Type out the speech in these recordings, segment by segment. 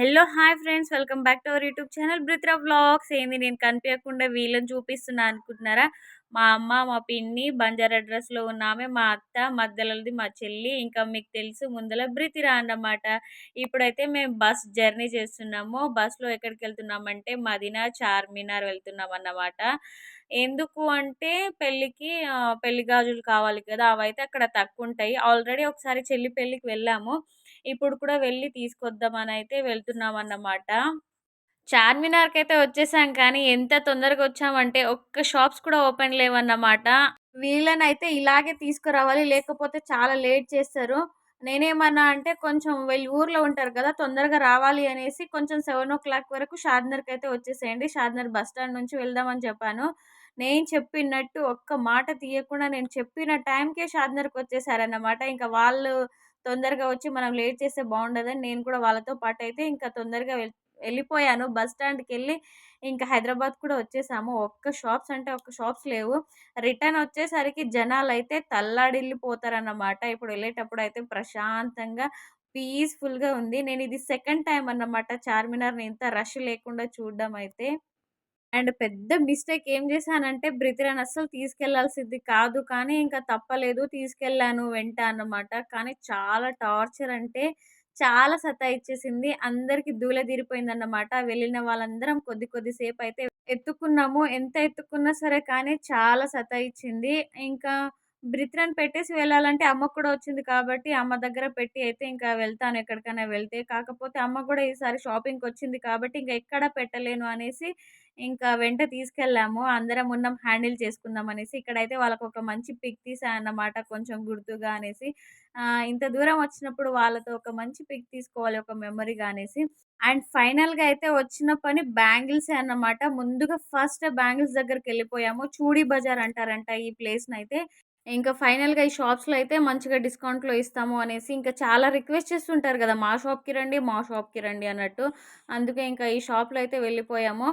Hello hi friends. Welcome back to our YouTube channel Brithra vlogs. ఏంది నేను కనిపించకుండా వీళ్ళని చూపిస్తున్నా అనుకుంటున్నారా? మా అమ్మ మా పిన్ని బంజారా డ్రెస్లో ఉన్నామే. మా అత్త మధ్యలోది మా చెల్లి ఇంకా మీకు తెలుసు ముందల బ్రితిరా అన్నమాట. ఇప్పుడైతే మేము బస్ జర్నీ చేస్తున్నాము. బస్లో ఎక్కడికి వెళ్తున్నామంటే మదీనా చార్మినార్ వెళ్తున్నాం అన్నమాట. ఎందుకు అంటే పెళ్ళికి పెళ్ళి గాజులు కావాలి కదా. అవైతే అక్కడ తక్కువ ఉంటాయి. ఆల్రెడీ ఒకసారి చెల్లి పెళ్ళికి వెళ్ళాము. ఇప్పుడు కూడా వెళ్ళి తీసుకొద్దామని అయితే వెళ్తున్నాం అన్నమాట చార్మినార్కి అయితే వచ్చేసాం కానీ ఎంత తొందరగా వచ్చామంటే ఒక్క షాప్స్ కూడా ఓపెన్ లేవన్నమాట. వీళ్ళనైతే ఇలాగే తీసుకురావాలి లేకపోతే చాలా లేట్ చేస్తారు. నేనేమన్నా అంటే కొంచెం వీళ్ళు ఊర్లో ఉంటారు కదా తొందరగా రావాలి అనేసి కొంచెం సెవెన్ ఓ క్లాక్ వరకు షాద్నర్కి అయితే వచ్చేసేయండి. షాద్నర్ బస్ స్టాండ్ నుంచి వెళ్దామని చెప్పాను. నేను చెప్పినట్టు ఒక్క మాట తీయకుండా నేను చెప్పిన టైంకే షాద్నర్కి వచ్చేసారన్నమాట. ఇంకా వాళ్ళు తొందరగా వచ్చి మనం లేట్ చేస్తే బాగుండదని నేను కూడా వాళ్ళతో పాటు అయితే ఇంకా తొందరగా వెళ్ళిపోయాను. బస్ స్టాండ్కి వెళ్ళి ఇంకా హైదరాబాద్ కూడా వచ్చేసాము. ఒక్క షాప్స్ అంటే ఒక్క షాప్స్ లేవు. రిటర్న్ వచ్చేసరికి జనాలు అయితే తల్లాడిల్లిపోతారన్నమాట. ఇప్పుడు వెళ్ళేటప్పుడు అయితే ప్రశాంతంగా పీస్ఫుల్గా ఉంది. నేను ఇది సెకండ్ టైం అన్నమాట చార్మినార్ని ఇంత రష్ లేకుండా చూడడం అయితే. అండ్ పెద్ద మిస్టేక్ ఏం చేశానంటే బ్రితిరాని అస్సలు తీసుకెళ్ళాల్సింది కాదు కానీ ఇంకా తప్పలేదు తీసుకెళ్ళాను వెంట అన్నమాట. కానీ చాలా టార్చర్ అంటే చాలా సతాయిచ్చేసింది అందరికి అన్నమాట వెళ్ళిన వాళ్ళందరం కొద్ది కొద్ది సేపు అయితే ఎత్తుకున్నాము. ఎంత ఎత్తుకున్నా సరే కానీ చాలా సతాయిచ్చింది ఇంకా బ్రిత్రన్ పెట్టేసి వెళ్ళాలంటే అమ్మకు కూడా వచ్చింది కాబట్టి అమ్మ దగ్గర పెట్టి అయితే ఇంకా వెళ్తాను ఎక్కడికైనా వెళ్తే. కాకపోతే అమ్మ కూడా ఈసారి షాపింగ్కి వచ్చింది కాబట్టి ఇంకా ఎక్కడ పెట్టలేను అనేసి ఇంకా వెంట తీసుకెళ్ళాము. అందరం ఉన్నాం హ్యాండిల్ చేసుకుందాం అనేసి. ఇక్కడైతే వాళ్ళకు ఒక మంచి పిక్ అన్నమాట కొంచెం గుర్తుగా అనేసి. ఇంత దూరం వచ్చినప్పుడు వాళ్ళతో ఒక మంచి పిక్ తీసుకోవాలి ఒక మెమరీగా అనేసి. అండ్ ఫైనల్గా అయితే వచ్చిన పని బ్యాంగిల్సే అన్నమాట. ముందుగా ఫస్ట్ బ్యాంగిల్స్ దగ్గరికి వెళ్ళిపోయాము. చూడీ బజార్ అంటారంట ఈ ప్లేస్ని అయితే ఇంకా ఫైనల్‌గా ఈ షాప్స్‌లో అయితే మంచిగా డిస్కౌంట్‌లో ఇస్తాము అనేసి ఇంకా చాలా రిక్వెస్ట్ చేస్తుంటారు కదా! మా షాప్‌కి రండి, మా షాప్‌కి రండి అన్నట్టు. అందుకే ఇంకా ఈ షాప్‌లో అయితే వెళ్ళిపోయాము.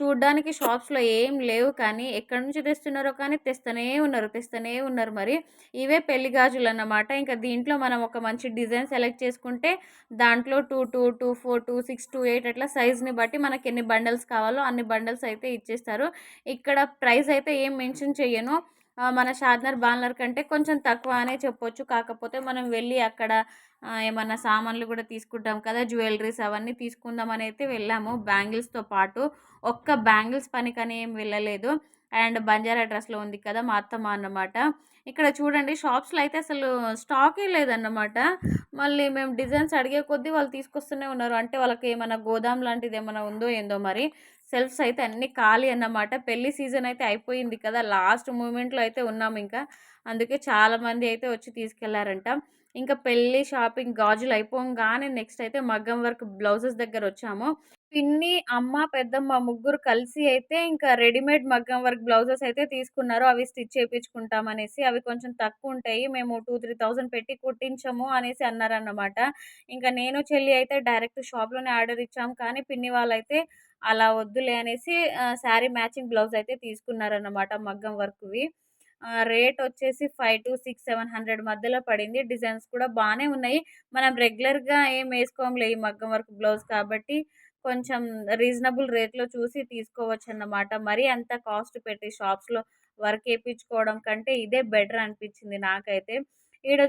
చూడ్డానికి షాప్స్‌లో ఏం లేవు కానీ ఎక్కడి నుంచి తెస్తున్నారో కానీ తెస్తూనే ఉన్నారు, తెస్తూనే ఉన్నారు మరి. ఇవే పెళ్ళి గాజులు అన్నమాట ఇంకా దీంట్లో మనం ఒక మంచి డిజైన్ సెలెక్ట్ చేసుకుంటే దాంట్లో two two two four two six two eight అట్లా సైజ్‌ని బట్టి మనకి ఎన్ని బండల్స్ కావాలో అన్ని బండల్స్ అయితే ఇచ్చేస్తారు. ఇక్కడ ప్రైస్ అయితే ఏం మెన్షన్ చేయను మన షాద్నర్ బార్నర్ కంటే కొంచెం తక్కువ అనే చెప్పొచ్చు. కాకపోతే మనం వెళ్ళి అక్కడ ఏమన్నా సామాన్లు కూడా తీసుకుంటాం కదా జ్యువెలరీస్ అవన్నీ తీసుకుందామని అయితే వెళ్ళాము. బ్యాంగిల్స్తో పాటు ఒక్క బ్యాంగిల్స్ పనికని ఏం వెళ్ళలేదు. అండ్ బంజారా డ్రెస్లో ఉంది కదా మా అత్తమ్మ అన్నమాట. ఇక్కడ చూడండి షాప్స్లో అయితే అసలు స్టాకే లేదన్నమాట. మళ్ళీ మేము డిజైన్స్ అడిగే కొద్దీ వాళ్ళు తీసుకొస్తూనే ఉన్నారు. అంటే వాళ్ళకి ఏమైనా గోదాం లాంటిది ఏమైనా ఉందో ఏందో మరి. సెల్ఫ్స్ అయితే అన్నీ ఖాళీ అన్నమాట. పెళ్ళి సీజన్ అయితే అయిపోయింది కదా. లాస్ట్ మూమెంట్లో అయితే ఉన్నాము ఇంకా. అందుకే చాలామంది అయితే వచ్చి తీసుకెళ్ళారంట. ఇంకా పెళ్ళి షాపింగ్ గాజులు అయిపోగానే నెక్స్ట్ అయితే మగ్గం వర్క్ బ్లౌజెస్ దగ్గర వచ్చాము. పిన్ని అమ్మ పెద్దమ్మ ముగ్గురు కలిసి అయితే ఇంకా రెడీమేడ్ మగ్గం వర్క్ బ్లౌజెస్ అయితే తీసుకున్నారు. అవి స్టిచ్ చేయించుకుంటాం అనేసి. అవి కొంచెం తక్కువ ఉంటాయి మేము టూ త్రీ థౌజండ్ పెట్టి కుట్టించము అనేసి అన్నారన్నమాట. ఇంకా నేను చెల్లి అయితే డైరెక్ట్ షాప్లోనే ఆర్డర్ ఇచ్చాము కానీ పిన్ని వాళ్ళైతే అలా వద్దులే అనేసి శారీ మ్యాచింగ్ బ్లౌజ్ అయితే తీసుకున్నారన్నమాట మగ్గం వర్క్వి. రేట్ వచ్చేసి five to six seven hundred మధ్యలో పడింది. డిజైన్స్ కూడా బాగానే ఉన్నాయి. మనం రెగ్యులర్గా ఏం వేసుకోంలే ఈ మగ్గం వర్క్ బ్లౌజ్ కాబట్టి. కొంచెం రీజనబుల్ రేట్లో చూసి తీసుకోవచ్చు అన్నమాట మరీ అంత కాస్ట్ పెట్టి షాప్స్లో వర్క్ వేయించుకోవడం కంటే ఇదే బెటర్ అనిపించింది నాకైతే. ఈడ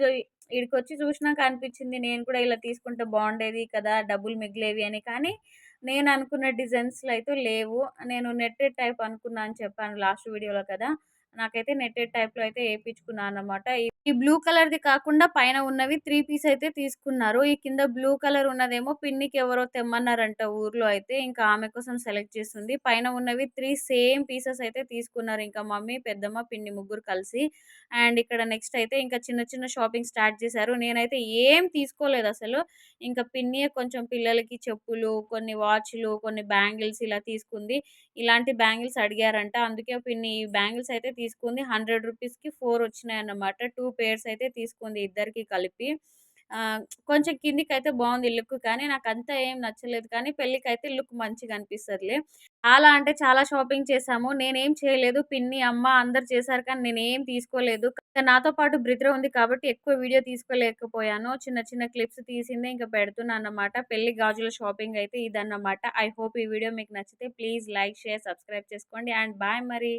ఈడికి వచ్చి చూసినాక అనిపించింది నేను కూడా ఇలా తీసుకుంటే బాగుండేది కదా డబ్బులు మిగిలేవి అని. కానీ నేను అనుకున్న డిజైన్స్లో అయితే లేవు. నేను నెట్టెడ్ టైప్ అనుకున్నా అని చెప్పాను లాస్ట్ వీడియోలో కదా. నాకైతే నెట్టెడ్ టైప్లో అయితే వేయించుకున్నాను అనమాట ఈ బ్లూ కలర్ది కాకుండా పైన ఉన్నవి త్రీ పీస్ అయితే తీసుకున్నారు. ఈ కింద బ్లూ కలర్ ఉన్నదేమో పిన్నికి ఎవరో తెమ్మన్నారంట ఊర్లో అయితే. ఇంకా ఆమె కోసం సెలెక్ట్ చేస్తుంది పైన ఉన్నవి త్రీ సేమ్ పీసెస్ అయితే తీసుకున్నారు ఇంకా మమ్మీ పెద్దమ్మ పిన్ని ముగ్గురు కలిసి. అండ్ ఇక్కడ నెక్స్ట్ అయితే ఇంకా చిన్న చిన్న షాపింగ్ స్టార్ట్ చేశారు. నేనైతే ఏం తీసుకోలేదు అసలు. ఇంకా పిన్నియే కొంచెం పిల్లలకి చెప్పులు కొన్ని వాచ్లు కొన్ని బ్యాంగిల్స్ ఇలా తీసుకుంది. ఇలాంటి బ్యాంగిల్స్ అడిగారంట. అందుకే పిన్ని ఈ బ్యాంగిల్స్ అయితే తీసుకుంది హండ్రెడ్ రూపీస్కి ఫోర్ వచ్చినాయి అన్నమాట టూ పేర్స్ అయితే తీసుకుంది ఇద్దరికి కలిపి కొంచెం కిందికి అయితే బాగుంది లుక్ కానీ నాకు అంతా ఏం నచ్చలేదు కానీ పెళ్ళికైతే లుక్ మంచిగా అనిపిస్తుంది చాలా అంటే చాలా షాపింగ్ చేసాము నేనేం చేయలేదు. పిన్ని, అమ్మ అందరు చేశారు కానీ నేనేం తీసుకోలేదు. నాతో పాటు బ్రిద్ర ఉంది కాబట్టి ఎక్కువ వీడియో తీసుకోలేకపోయాను. చిన్న చిన్న క్లిప్స్ తీసిందే ఇంకా పెడుతున్నా అన్నమాట పెళ్ళి గాజుల షాపింగ్ అయితే ఇదన్నమాట. ఐ హోప్ ఈ వీడియో మీకు నచ్చితే ప్లీజ్ లైక్, షేర్, సబ్స్క్రైబ్ చేసుకోండి. అండ్ బాయ్ మరి.